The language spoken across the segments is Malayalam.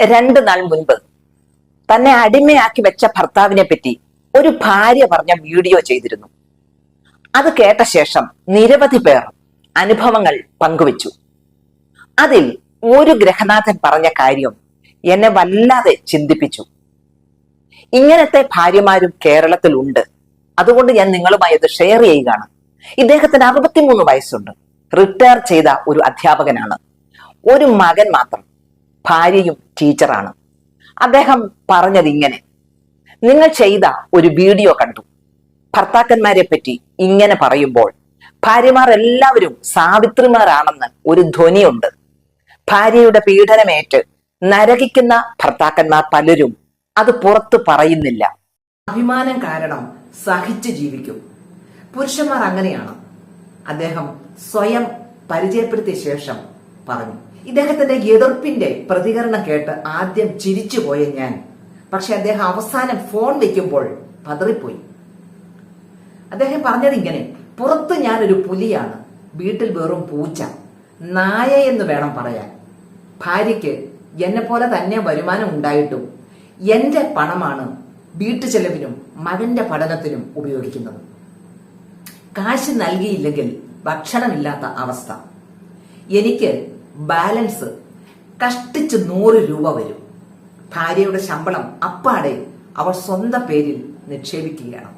രണ്ട് നാൾ മുൻപ് തന്നെ അടിമയാക്കി വെച്ച ഭർത്താവിനെ പറ്റി ഒരു ഭാര്യ പറഞ്ഞ വീഡിയോ ചെയ്തിരുന്നു. അത് കേട്ട ശേഷം നിരവധി പേർ അനുഭവങ്ങൾ പങ്കുവച്ചു. അതിൽ ഒരു ഗ്രഹനാഥൻ പറഞ്ഞ കാര്യം എന്നെ വല്ലാതെ ചിന്തിപ്പിച്ചു. ഇങ്ങനത്തെ ഭാര്യമാരും കേരളത്തിലുണ്ട്. അതുകൊണ്ട് ഞാൻ നിങ്ങളുമായി അത് ഷെയർ ചെയ്യുകയാണ്. ഇദ്ദേഹത്തിന് അറുപത്തിമൂന്ന് വയസ്സുണ്ട്. റിട്ടയർ ചെയ്ത ഒരു അധ്യാപകനാണ്. ഒരു മകൻ മാത്രം. ഭാര്യയും ടീച്ചറാണ്. അദ്ദേഹം പറഞ്ഞത് ഇങ്ങനെ നിങ്ങൾ ചെയ്ത ഒരു വീഡിയോ കണ്ടു. ഭർത്താക്കന്മാരെ പറ്റി ഇങ്ങനെ പറയുമ്പോൾ ഭാര്യമാർ എല്ലാവരും സാവിത്രിമാരാണെന്ന് ഒരു ധ്വനിയുണ്ട്. ഭാര്യയുടെ പീഡനമേറ്റ് നരകിക്കുന്ന ഭർത്താക്കന്മാർ പലരും അത് പുറത്തു പറയുന്നില്ല. അഭിമാനം കാരണം സഹിച്ച് ജീവിക്കും. പുരുഷന്മാർ അങ്ങനെയാണ്. അദ്ദേഹം സ്വയം പരിചയപ്പെടുത്തിയ ശേഷം പറഞ്ഞു. ഇദ്ദേഹത്തിന്റെ എതിർപ്പിന്റെ പ്രതികരണം കേട്ട് ആദ്യം ചിരിച്ചുപോയ ഞാൻ. പക്ഷെ അദ്ദേഹം അവസാനം ഫോൺ വെക്കുമ്പോൾ പതറിപ്പോയി. അദ്ദേഹം പറഞ്ഞത് ഇങ്ങനെ പുറത്ത് ഞാനൊരു പുലിയാണ് വീട്ടിൽ വെറും പൂച്ച. നായ എന്ന് വേണം പറയാൻ. ഭാര്യയ്ക്ക് എന്നെ പോലെ തന്നെ വരുമാനം ഉണ്ടായിട്ടും എന്റെ പണമാണ് വീട്ടു ചെലവിനും മകന്റെ പഠനത്തിനും ഉപയോഗിക്കുന്നത്. കാശ് നൽകിയില്ലെങ്കിൽ ഭക്ഷണമില്ലാത്ത അവസ്ഥ. എനിക്ക് ബാലൻസ് കഷ്ടിച്ച് നൂറ് രൂപ വരും. ഭാര്യയുടെ ശമ്പളം അപ്പാടെ അവൾ സ്വന്തം പേരിൽ നിക്ഷേപിക്കുകയാണ്.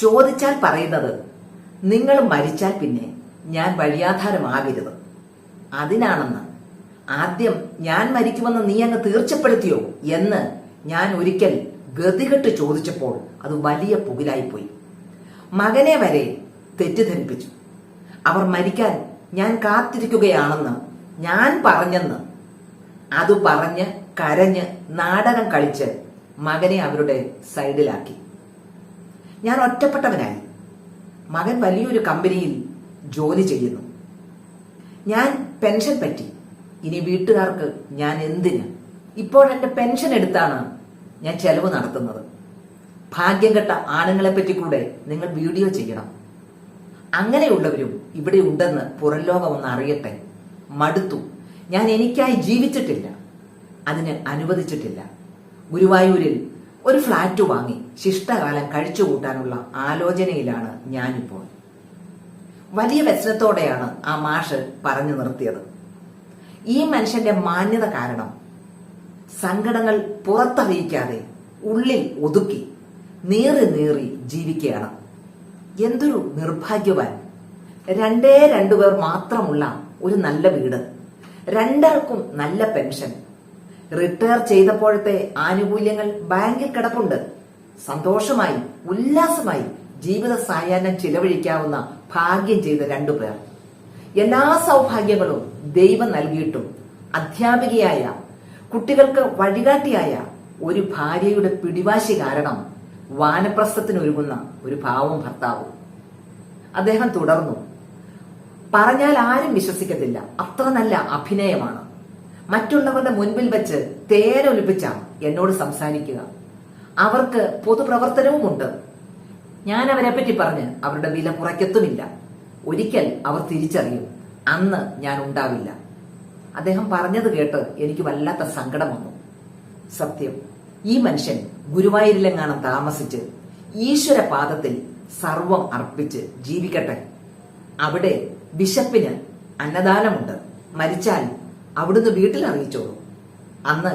ചോദിച്ചാൽ പറയുന്നത് നിങ്ങൾ മരിച്ചാൽ പിന്നെ ഞാൻ വഴിയാധാരമാകരുത്. അതിനാണെന്ന്. ആദ്യം ഞാൻ മരിക്കുമെന്ന് നീ അങ്ങ് തീർച്ചപ്പെടുത്തിയോ? എന്ന് ഞാൻ ഒരിക്കൽ ഗതികെട്ട് ചോദിച്ചപ്പോൾ അത് വലിയ പുകിലായിപ്പോയി. മകനെ വരെ തെറ്റിദ്ധരിപ്പിച്ചു. അവർ മരിക്കാൻ ഞാൻ കാത്തിരിക്കുകയാണെന്ന് ഞാൻ പറഞ്ഞെന്ന്. അത് പറഞ്ഞ് കരഞ്ഞ് നാടകം കളിച്ച് മകനെ അവരുടെ സൈഡിലാക്കി. ഞാൻ ഒറ്റപ്പെട്ടവനായി. മകൻ വലിയൊരു കമ്പനിയിൽ ജോലി ചെയ്യുന്നു. ഞാൻ പെൻഷൻ പറ്റി. ഇനി വീട്ടുകാർക്ക് ഞാൻ എന്തിന്? ഇപ്പോൾ എന്റെ പെൻഷൻ എടുത്താണ് ഞാൻ ചെലവ് നടത്തുന്നത്. ഭാഗ്യം കെട്ട ആണുങ്ങളെ പറ്റി കൂടെ നിങ്ങൾ വീഡിയോ ചെയ്യണം. അങ്ങനെയുള്ളവരും ഇവിടെ ഉണ്ടെന്ന് പുറം ലോകം ഒന്ന് അറിയട്ടെ മടുത്തു. ഞാൻ എനിക്കായി ജീവിച്ചിട്ടില്ല. അതിന് അനുവദിച്ചിട്ടില്ല. ഗുരുവായൂരിൽ ഒരു ഫ്ലാറ്റ് വാങ്ങി ശിഷ്ടകാലം കഴിച്ചു കൂട്ടാനുള്ള ആലോചനയിലാണ് ഞാനിപ്പോൾ. വലിയ വ്യസനത്തോടെയാണ് ആ മാഷ് പറഞ്ഞു നിർത്തിയത്. ഈ മനുഷ്യന്റെ മാന്യത കാരണം സങ്കടങ്ങൾ പുറത്തറിയിക്കാതെ ഉള്ളിൽ ഒതുക്കി നീറി നീറി ജീവിക്കുകയാണ്. എന്തൊരു നിർഭാഗ്യവാൻ. രണ്ടേ രണ്ടു പേർ മാത്രമുള്ള ഒരു നല്ല വീട്. രണ്ടാൾക്കും നല്ല പെൻഷൻ. റിട്ടയർ ചെയ്തപ്പോഴത്തെ ആനുകൂല്യങ്ങൾ ബാങ്കിൽ കിടപ്പുണ്ട്. സന്തോഷമായി ഉല്ലാസമായി ജീവിത സായാഹ്നം ചിലവഴിക്കാവുന്ന ഭാഗ്യം ചെയ്ത രണ്ടു പേർ. എല്ലാ സൗഭാഗ്യങ്ങളും ദൈവം നൽകിയിട്ടും അധ്യാപികയായ കുട്ടികൾക്ക് വഴികാട്ടിയായ ഒരു ഭാര്യയുടെ പിടിവാശി കാരണം വാനപ്രസ്ഥത്തിനൊരുങ്ങുന്ന ഒരു ഭാവവും ഭർത്താവ്. അദ്ദേഹം തുടർന്നു. പറഞ്ഞാൽ ആരും വിശ്വസിക്കത്തില്ല. അത്ര നല്ല അഭിനയമാണ്. മറ്റുള്ളവരുടെ മുൻപിൽ വെച്ച് തേരൊലിപ്പിച്ചാണ് എന്നോട് സംസാരിക്കുക. അവർക്ക് പൊതുപ്രവർത്തനവും ഉണ്ട് ഞാൻ അവരെ പറ്റി പറഞ്ഞ് അവരുടെ വില കുറയ്ക്കത്തുമില്ല. ഒരിക്കൽ അവർ തിരിച്ചറിയും. അന്ന് ഞാൻ ഉണ്ടാവില്ല. അദ്ദേഹം പറഞ്ഞത് കേട്ട് എനിക്ക് വല്ലാത്ത സങ്കടം വന്നു. സത്യം. ഈ മനുഷ്യൻ ഗുരുവായൂരിലെങ്ങാനും താമസിച്ച് ഈശ്വര പാദത്തിൽ സർവം അർപ്പിച്ച് ജീവിക്കട്ടെ. അവിടെ ബിഷപ്പിന് അന്നദാനമുണ്ട്. മരിച്ചാൽ അവിടുന്ന് വീട്ടിൽ അറിയിച്ചോളൂ. അന്ന്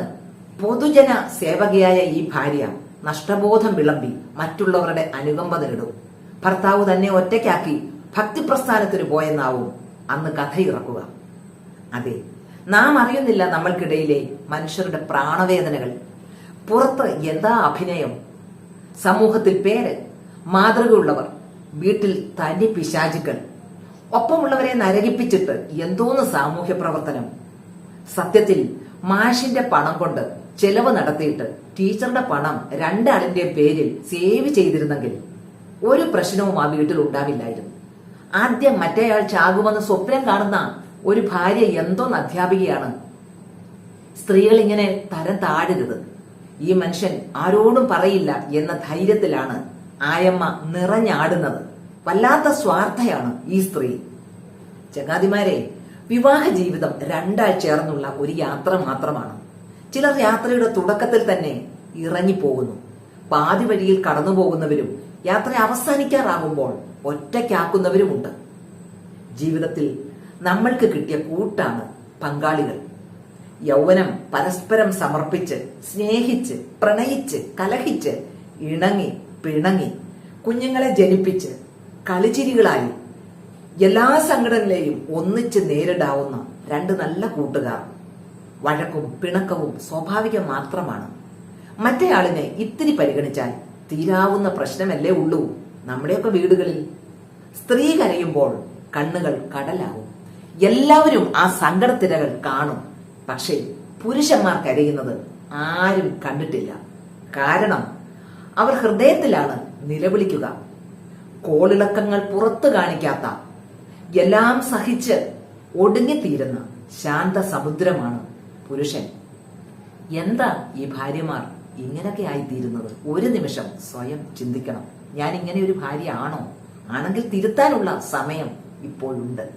പൊതുജന സേവകയായ ഈ ഭാര്യ നഷ്ടബോധം വിളമ്പി മറ്റുള്ളവരുടെ അനുകമ്പ നേടും ഭർത്താവ് തന്നെ ഒറ്റയ്ക്കാക്കി ഭക്തിപ്രസ്ഥാനത്തിന് പോയെന്നാവും അന്ന് കഥയിറക്കുക. അതെ നാം അറിയുന്നില്ല നമ്മൾക്കിടയിലെ മനുഷ്യരുടെ പ്രാണവേദനകൾ പുറത്ത് എന്താ അഭിനയം? സമൂഹത്തിൽ പേര് മാതൃകയുള്ളവർ വീട്ടിൽ തനി പിശാചുക്കൾ. ഒപ്പമുള്ളവരെ നരകിപ്പിച്ചിട്ട് എന്തോന്ന് സാമൂഹ്യ പ്രവർത്തനം? സത്യത്തിൽ മാഷിന്റെ പണം കൊണ്ട് ചെലവ് നടത്തിയിട്ട് ടീച്ചറുടെ പണം രണ്ടാളിന്റെ പേരിൽ സേവ് ചെയ്തിരുന്നെങ്കിൽ ഒരു പ്രശ്നവും ആ വീട്ടിൽ ഉണ്ടാവില്ലായിരുന്നു. ആദ്യം മറ്റേയാൾ ചാകുമെന്ന് സ്വപ്നം കാണുന്ന ഒരു ഭാര്യ എന്തോന്ന് അധ്യാപികയാണ്? സ്ത്രീകൾ ഇങ്ങനെ തരം താഴരുത്. ഈ മനുഷ്യൻ ആരോടും പറയില്ല എന്ന ധൈര്യത്തിലാണ് ആയമ്മ നിറഞ്ഞാടുന്നത്. വല്ലാത്ത സ്വാർത്ഥയാണ് ഈ സ്ത്രീ. ചങ്ങാതിമാരെ വിവാഹ ജീവിതം രണ്ടാൾ ചേർന്നുള്ള ഒരു യാത്ര മാത്രമാണ്. ചിലർ യാത്രയുടെ തുടക്കത്തിൽ തന്നെ ഇറങ്ങിപ്പോകുന്നു. പാതി വഴിയിൽ കടന്നു പോകുന്നവരും യാത്ര അവസാനിക്കാറാകുമ്പോൾ ഒറ്റയ്ക്കാക്കുന്നവരുമുണ്ട്. ജീവിതത്തിൽ നമ്മൾക്ക് കിട്ടിയ കൂട്ടാണ് പങ്കാളികൾ. യൗവനം പരസ്പരം സമർപ്പിച്ച് സ്നേഹിച്ച് പ്രണയിച്ച് കലഹിച്ച് ഇണങ്ങി പിണങ്ങി കുഞ്ഞുങ്ങളെ ജനിപ്പിച്ച് കളിച്ചിരികളായി എല്ലാ സങ്കടങ്ങളെയും ഒന്നിച്ച് നേരിടാവുന്ന രണ്ട് നല്ല കൂട്ടുകാർ. വഴക്കും പിണക്കവും സ്വാഭാവികം മാത്രമാണ്. മറ്റേയാളിനെ ഇത്തിരി പരിഗണിച്ചാൽ തീരാവുന്ന പ്രശ്നമല്ലേ ഉള്ളൂ നമ്മുടെയൊക്കെ വീടുകളിൽ. സ്ത്രീ കരയുമ്പോൾ കണ്ണുകൾ കടലാവും. എല്ലാവരും ആ സങ്കടത്തിരകൾ കാണും. പക്ഷേ പുരുഷന്മാർ കരയുന്നത് ആരും കണ്ടിട്ടില്ല. കാരണം അവർ ഹൃദയത്തിലാണ് നിലവിളിക്കുക. കോളിളക്കങ്ങൾ പുറത്തു കാണിക്കാത്ത എല്ലാം സഹിച്ച് ഒടുങ്ങിത്തീരുന്ന ശാന്ത സമുദ്രമാണ് പുരുഷൻ. എന്താ ഈ ഭാര്യമാർ ഇങ്ങനൊക്കെ ആയിത്തീരുന്നത്? ഒരു നിമിഷം സ്വയം ചിന്തിക്കണം. ഞാൻ ഇങ്ങനെ ഒരു ഭാര്യ ആണോ? ആണെങ്കിൽ തിരുത്താനുള്ള സമയം ഇപ്പോഴുണ്ട്.